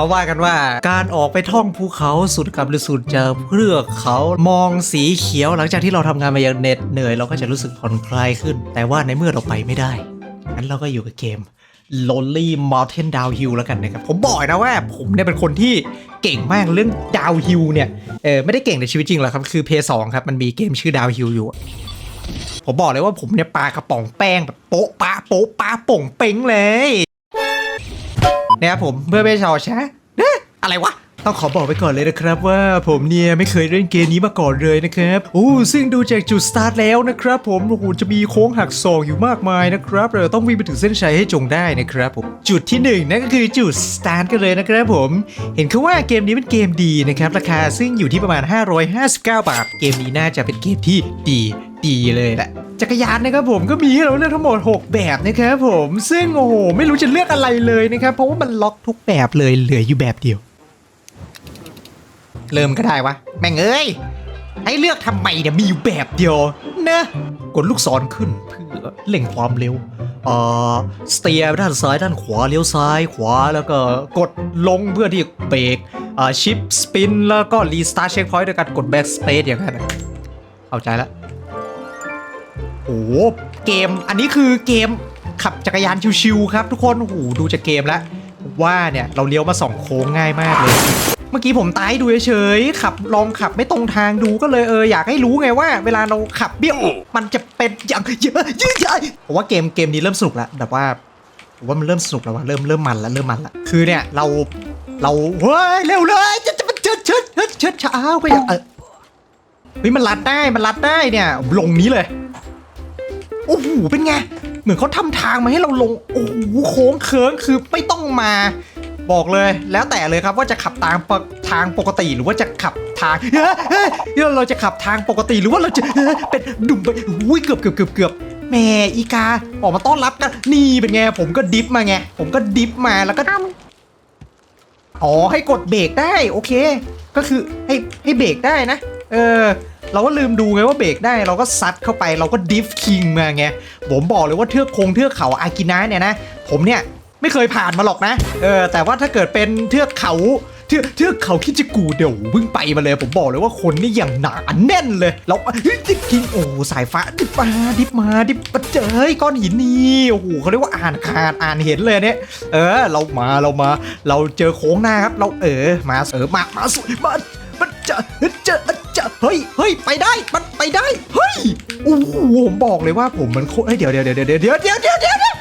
เขาว่ากันว่า การออกไปท่องภูเขาสุดกับหรือสุดเจอเพื่อเขามองสีเขียวหลังจากที่เราทำงานมาอย่างเหน็ดเหนื่อยเราก็จะรู้สึกผ่อนคลายขึ้น แต่ว่าในเมื่อเราไปไม่ได้งั้นเราก็อยู่กับเกม Lonely Mountain Downhill แล้วกันนะครับ ผมบอกนะว่าผมเนี่ยเป็นคนที่เก่งมากเรื่อง Downhill เนี่ยเออไม่ได้เก่งในชีวิตจริงหรอกครับ คือ p 2ครับ มันมีเกมชื่อ Downhill อยู่ ผมบอกเลยว่าผมเนี่ยปลากระป๋องแป้งแบบโป๊ะปะโป๊ะปะป่งเป้งเลย นะครับผมเพื่อไม่ให้ชาวช้าเอ๊ะอะไรวะ ต้องขอบอกไปก่อนเลยนะครับว่าผมเนี่ยไม่เคยเล่นเกมนี้มาก่อนเลยนะครับโอ้ซึ่งดูจากจุดสตาร์ทแล้วนะครับผมโอ้โหจะมีโค้งหักศอกอยู่มากมายนะครับเราต้องวิ่งไปถึงเส้นชัยให้จงได้นะครับผมจุดที่หนึ่งนั่นก็คือจุดสตาร์ทกันเลยนะครับผม เห็นเขาว่าเกมนี้เป็นเกมดีนะครับราคาซึ่งอยู่ที่ประมาณ 559 บาท เกมนี้น่าจะเป็นเกมที่ดีดีเลยแหละ จักรยานนะครับผมก็มีให้เราเลือกทั้งหมด 6 แบบนะครับผมซึ่งโอ้โหไม่รู้จะเลือกอะไรเลยนะครับเพราะว่ามันล็อกทุกแบบเลยเหลืออยู่แบบเดียว เริ่มก็ได้วะแม่งเอ้ยให้เลือกทำไมเนี่ยมีอยู่แบบเดียวนะกดลูกศรขึ้นเพื่อเร่งความเร็วเอ่อสเตียร์ด้านซ้ายด้านขวาเลี้ยวซ้ายขวาแล้วก็กดลงเพื่อที่เบรกเอ่อชิปสปินแล้วก็รีสตาร์ทเช็คพอยต์ด้วยการกดแบ็กสเปซอย่างนั้นะเข้าใจแล้ว โอ้โหเกมอันนี้คือเกมขับจักรยานชิวๆครับทุกคนโอ้โหดูจากเกมแล้วว่าเนี่ยเราเลี้ยวมาสองโค้งง่ายมากเลย เมื่อกี้ผมตายดูเฉยๆขับลองขับไม่ตรงทางดูก็เลยเอออยากให้รู้ไงว่า เวลาเราขับเบี้ยวมันจะเป็นอย่างเยอะยืดใหญ่ผมว่าเกมเกมนี้เริ่มสนุกแล้วแบบว่าผมว่ามันเริ่มสนุกแล้วว่าเริ่มเริ่มมันแล้วเริ่มมันแล้วคือเนี่ยเราเราเฮ้ยเร็วเลยจะจะเชิดเชิดเชิดเชิดช้าไปอย่างเออเฮ้ยมันลัดได้มันลัดได้เนี่ยลงนี้เลย โอ้โหเป็นไง เหมือนเขาทำทางมาให้เราลง โอ้โหโค้งเคิ้งคือไม่ต้องมา บอกเลยแล้วแต่เลยครับว่าจะขับตามปกทางปกติหรือว่าจะขับทางเฮ้ยเฮ้ยเฮ้ยเราจะขับทางปกติหรือว่าเราจะเฮ้ยเป็นดุ่มไปอุ้ยเกือบเกือบเกือบเกือบแหม่อีกาออกมาต้อนรับกันนี่เป็นไงผมก็ดิฟมาไงผมก็ดิฟมาแล้วก็อ๋อให้กดเบรกได้โอเค ก็คือให้ให้เบรกได้นะ เออ เราก็ลืมดูไงว่าเบรกได้เราก็ซัดเข้าไปเราก็ดิฟคิงมาไงผมบอกเลยว่าเทือกคงเทือกเขาอากินะเนี่ยนะ ผมเนี่ยไม่เคยผ่านมาหรอกนะ เออ แต่ว่าถ้าเกิดเป็นเทือกเขาเทือกเทือกเขาคิจิกูเดี๋ยวเพิ่งไปมาเลย ผมบอกเลยว่าคนนี่อย่างหนาแน่นเลย เราดิฟคิงโอ้สายฟ้าดิฟมาดิฟมาดิฟมาเจอก้อนหินนี่โอ้โหเขาเรียกว่าอ่านขาดอ่านเห็นเลยเนี่ยเออ เรามาเรามา เราเจอโค้งหน้าครับ เราเออมาเออมามาสุดมามันจะจะ จะเฮ้ยเฮ้ยไปได้มันไปได้เฮ้ยโอ้โหผมบอกเลยว่าผมมันโคตรเฮ้ยเดี๋ยวเดี๋ยวเดี๋ยวเดี๋ยวเดี๋ยวเดี๋ยวเดี๋ยวเดี๋ยว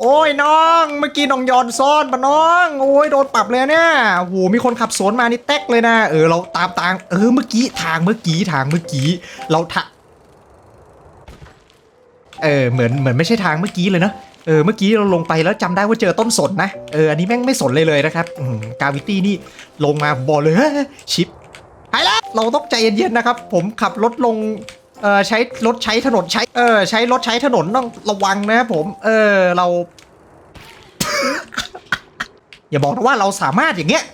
โอ้ยน้องเมื่อกี้น้องยอนซ่อนปะน้อง โอ้ยโดนปรับเลยเนี่ยโอ้โหมีคนขับสวนมานี่แตกเลยนะเออเราตามทางเออเมื่อกี้ทางเมื่อกี้ทางเมื่อกี้ เราทะเออเหมือนเหมือนไม่ใช่ทางเมื่อกี้เลยนะ เออเมื่อกี้เราลงไปแล้วจำได้ว่าเจอต้นสนนะ เอออันนี้แม่งไม่สนเลยเลยนะครับกาวิตี้นี่ลงมาผมบอกเลยชิปไปแล้ว เราต้องใจเย็นๆนะครับ ผมขับรถลงเออใช้รถใช้ถนนใช้เออใช้รถใช้ถนนต้องระวังนะครับผม เออเรา อย่าบอกนะว่าเราสามารถอย่างเงี้ย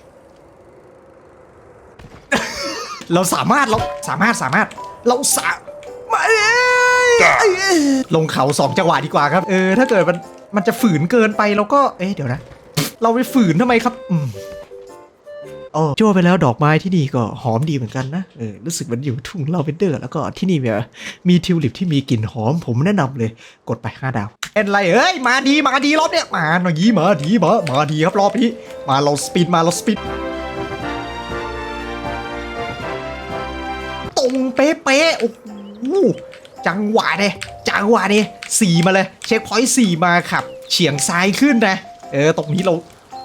เราสามารถเราสามารถสามารถเราสามา ลงเขาสองจังหวะดีกว่าครับ เออ ถ้าเกิดมันมันจะฝืนเกินไปเราก็ เอ๊ะเดี๋ยวนะ เราไปฝืนทำไมครับ อืมโอ้โจ้ไปแล้วดอกไม้ที่นี่ก็หอมดีเหมือนกันนะ เออ รู้สึกมันอยู่ทุ่งลาเวนเดอร์ แล้วก็ที่นี่เนี่ยมีทิวลิปที่มีกลิ่นหอมผมแนะนำเลย กดไปห้าดาวเป็นไรเอ้ย มาดี มาดีรอบเนี้ย มาหน่อยมาดีมามาดีครับรอบนี้ มาเราสปีดมาเราสปีดตรงเป๊ะๆโอ้โหจังหวะเนี่ย จังหวะเนี่ยสี่มาเลย เช็คพอยต์สี่มาขับ เฉียงซ้ายขึ้นนะ เออ ตรงนี้เรา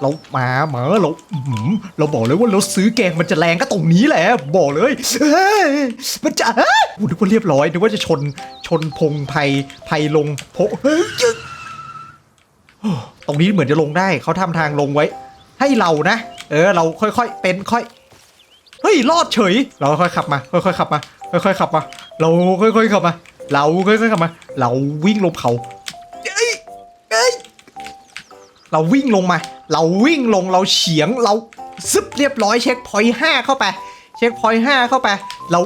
เรามาเหมาเราอื้อหือเราบอกเลยว่าเราซื้อแกงมันจะแรงก็ตรงนี้แหละ บอกเลยเมันจะเฮ้ยกูนึกว่าเรียบร้อยนึกว่าจะชนชนพงไพไพลงโพเฮ้ยตรงนี้เหมือนจะลงได้เขาทำทางลงไว้ ให้เรานะ เออ เราค่อยๆเป็นค่อยเฮ้ยรอดเฉย เราค่อยขับมา ค่อยๆขับมา ค่อยๆขับมา เราค่อยๆขับมา เราค่อยๆขับมา เราวิ่งลงเขาเอ้ยเอ้ยเราวิ่งลงมา เราวิ่งลงเราเฉียงเราซึบเรียบร้อยเช็คพอยต์ห้าเข้าไป เช็คพอยต์ห้าเข้าไป เรา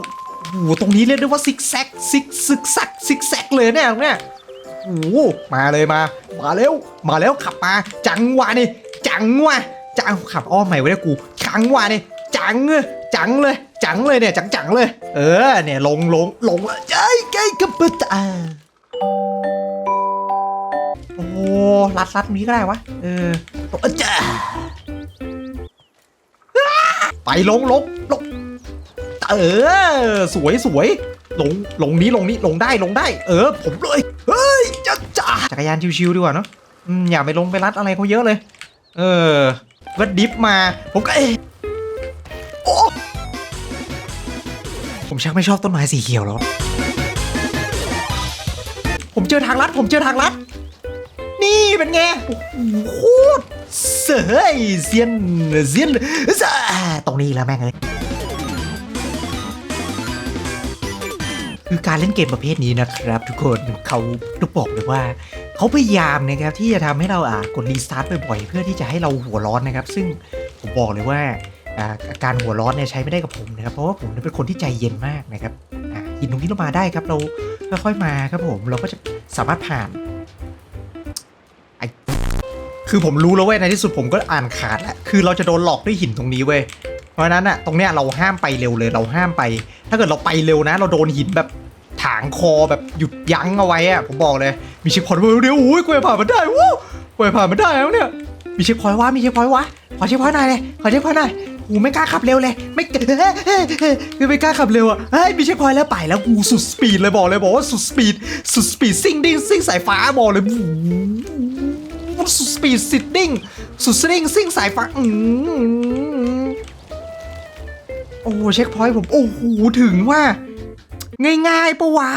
โอ้โหตรงนี้เรียกได้ว่าซิกแซกซิกซึกซักซิกแซกเลยเนี่ยตรงเนี้ยโอ้โหมาเลยมา มาเร็วมาแล้วขับมา จังหวะนี่จังจังว่ะจังขับอ้อมใหม่ไว้ได้กูจังว่ะเนี่ยจังเลยจังเลย จังเลยเนี่ยจังจังเลย เออเนี่ยลงลงลงเลยเอ้ยไอ้ กระเบิดอ่าโอ้รัดรัดนี้ก็ได้วะ เออโอ้จ้าไปลงลงลงเออ สวยสวยลงลงนี้ลงนี้ลงได้ลงได้ เออ ผมเลย เฮ้ยจ้าจ้าจักรยานชิวๆดีกว่าเนาะอย่าไปลงไปรัดอะไรเขาเยอะเลย เออก็ดิฟมาผมก็เออผมชักไม่ชอบต้นไม้สีเขียวแล้ว ผมเจอทางลัด ผมเจอทางลัด นี่เป็นไงโหโคตรเสยเซียนเซียนตรงนี้แล้วแม่งเลยคือการเล่นเกมประเภทนี้นะครับ ทุกคนเขาต้องบอกเลยว่าเขาพยายามนะครับที่จะทำให้เราอ่ากดรีสตาร์ทบ่อยๆเพื่อที่จะให้เราหัวร้อนนะครับ ซึ่งผมบอกเลยว่าอาการหัวร้อนเนี่ยใช้ไม่ได้กับผมนะครับ เพราะว่าผมเป็นคนที่ใจเย็นมากนะครับอ่าหินตรงนี้เรามาได้ครับเราค่อยๆมาครับผมเราก็จะ สามารถผ่านไอคือผมรู้แล้วเว้ยในที่สุดผมก็อ่านขาดแล้วคือเราจะโดนหลอกด้วยหินตรงนี้เว้ยเพราะฉะนั้นอะตรงเนี้ยเราห้ามไปเร็วเลยเราห้ามไป ถ้าเกิดเราไปเร็วนะ เราโดนหินแบบถางคอแบบหยุดยั้งเอาไว้อะผมบอกเลยมีเช็คพอยต์เดี๋ยวโอ้ยกูจะผ่านมันได้วู้กูจะผ่านมันได้แล้วเนี่ยมีเช็คพอยต์วะมีเช็คพอยต์วะขอเช็คพอยต์หน่อยเลยขอเช็คพอยต์หน่อย กูไม่กล้าขับเร็วเลย ไม่คือไม่กล้าขับเร็วอะเฮ้ยมีเช็คพอยต์แล้วไปแล้วกูสุดสปีดเลยบอกเลยบอกว่าสุดสปีดสุดสปีดซิ่งดิ้งซิ่งสายฟ้าบอกเลยวู้สุดสปีดซิดดิ้งสุดสดิ้งซิ่งสายฟ้าอืมโอ้เช็คพอยต์ผมโอ้โหถึงว่า ง่ายๆปะวะ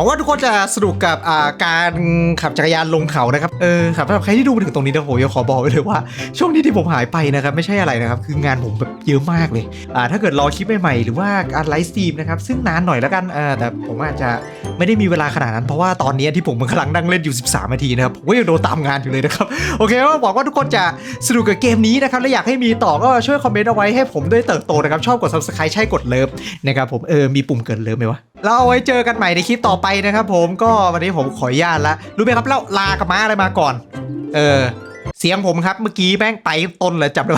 วังว่าทุกคนจะสนุกกับการขับจักรยานลงเขานะครับเออครับสำหรับใครที่ดูมาถึงตรงนี้นะโหยขอบอกไว้เลยว่า ช่วงนี้ที่ผมหายไปนะครับไม่ใช่อะไรนะครับคืองานผมแบบเยอะมากเลยอ่าถ้าเกิดรอคลิปใหม่ๆหรือว่าการไลฟ์สตรีมนะครับซึ่งนานหน่อยแล้วกันเออแต่ผมอาจจะไม่ได้มีเวลาขนาดนั้น เพราะว่าตอนนี้ที่ผมกำลังนั่งเล่นอยู่ 13นาทีนะครับผมก็ยังโดนตามงานอยู่เลยนะครับโอเคก็หวังว่าทุกคนจะสนุกกับเกมนี้นะครับและอยากให้มีต่อก็ช่วยคอมเมนต์เอาไว้ให้ผมได้เติบโตนะครับชอบกด subscribe ใช่กดเลิฟนะครับผมเออมีปุ่มเกินเลิฟไหมวะ เราเอาไว้เจอกันใหม่ในคลิปต่อไปนะครับผมก็วันนี้ผมขออนุญาตละรู้ไหมครับเล่าลากับม้าอะไรมาก่อน เออ เสียงผมครับเมื่อกี้แม่งไปต้นเลยจับได้